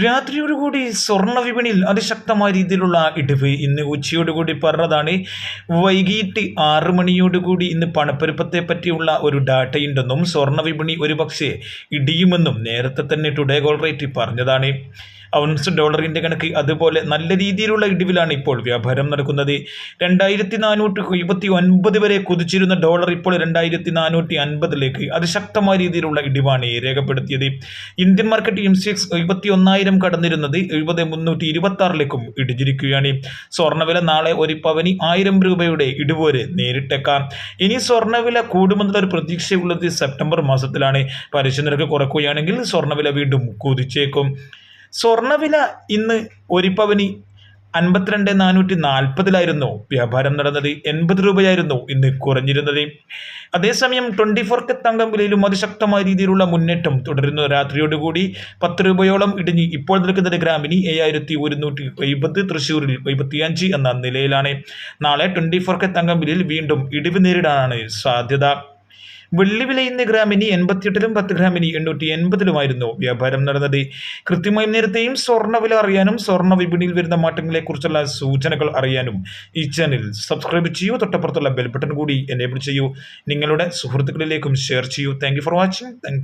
രാത്രിയോടുകൂടി സ്വർണ വിപണിയിൽ അതിശക്തമായ രീതിയിലുള്ള ഇടിവ് ഇന്ന് ഉച്ചയോടുകൂടി പറഞ്ഞതാണ് വൈകിട്ട് ആറ് മണിയോടുകൂടി ഇന്ന് പണപ്പെരുപ്പത്തെ പറ്റിയുള്ള ഒരു ഡാറ്റയുണ്ടെന്നും സ്വർണ വിപണി ഒരുപക്ഷെ ഇടിയുമെന്നും നേരത്തെ തന്നെ ടുഡേ ഗോൾ റേറ്റ് പറഞ്ഞതാണ്. ഔൺസ് ഡോളറിന്റെ കണക്ക് അതുപോലെ നല്ല രീതിയിലുള്ള ഇടിവിലാണ് ഇപ്പോൾ വ്യാപാരം നടക്കുന്നത്. രണ്ടായിരത്തി നാനൂറ്റി എഴുപത്തി ഒൻപത് വരെ കുതിച്ചിരുന്ന ഡോളർ ഇപ്പോൾ രണ്ടായിരത്തി നാനൂറ്റി അൻപതിലേക്ക് അതിശക്തമായ രീതിയിലുള്ള ഇടിവാണ് രേഖപ്പെടുത്തിയത്. ഇന്ത്യൻ മാർക്കറ്റ് ഇംസിക്സ് എഴുപത്തി ഒന്നായിരം കടന്നിരുന്നത് എഴുപത് മുന്നൂറ്റി ഇരുപത്തി ആറിലേക്കും ഇടിഞ്ഞിരിക്കുകയാണ്. സ്വർണവില നാളെ ഒരു പവനി ആയിരം രൂപയുടെ ഇടിവ് വരെ നേരിട്ടേക്കാം. ഇനി സ്വർണവില കൂടുമെന്നുള്ള ഒരു പ്രതീക്ഷയുള്ളത് സെപ്റ്റംബർ മാസത്തിലാണ്. പലിശ നിരക്ക് കുറക്കുകയാണെങ്കിൽ സ്വർണവില വീണ്ടും കുതിച്ചേക്കും. സ്വർണവില ഇന്ന് ഒരു പവനി അൻപത്തിരണ്ട് നാനൂറ്റി നാൽപ്പതിലായിരുന്നു. വ്യാപാരം നടന്നത് എൺപത് രൂപയായിരുന്നു ഇന്ന് കുറഞ്ഞിരുന്നത്. അതേസമയം ട്വന്റി ഫോർ തങ്കം വിലയിലും അതിശക്തമായ രീതിയിലുള്ള മുന്നേറ്റം തുടരുന്നു. രാത്രിയോടുകൂടി പത്ത് രൂപയോളം ഇടിഞ്ഞ് ഇപ്പോൾ നിൽക്കുന്നത് ഗ്രാമിന് ഏഴായിരത്തി ഒരുന്നൂറ്റി എഴുപത് തൃശ്ശൂരിൽ എഴുപത്തിയഞ്ച് എന്ന നിലയിലാണ്. നാളെ ട്വന്റി ഫോർ തങ്കം വിലയിൽ വീണ്ടും ഇടിവ് നേരിടാനാണ് സാധ്യത. വെള്ളി വില ഇന്ന് ഗ്രാമിന് എൺപത്തിയെട്ടിലും പത്ത് ഗ്രാമിന് എണ്ണൂറ്റി എൺപതിലുമായിരുന്നു വ്യാപാരം നടന്നത്. കൃത്യമായി നേരത്തെയും സ്വർണ വില അറിയാനും സ്വർണ വിപണിയിൽ വരുന്ന മാറ്റങ്ങളെക്കുറിച്ചുള്ള സൂചനകൾ അറിയാനും ഈ ചാനൽ സബ്സ്ക്രൈബ് ചെയ്യൂ. തൊട്ടപ്പുറത്തുള്ള ബെൽ ബട്ടൺ കൂടി എനേബിൾ ചെയ്യൂ. നിങ്ങളുടെ സുഹൃത്തുക്കളിലേക്കും ഷെയർ ചെയ്യൂ. Thank for watching thank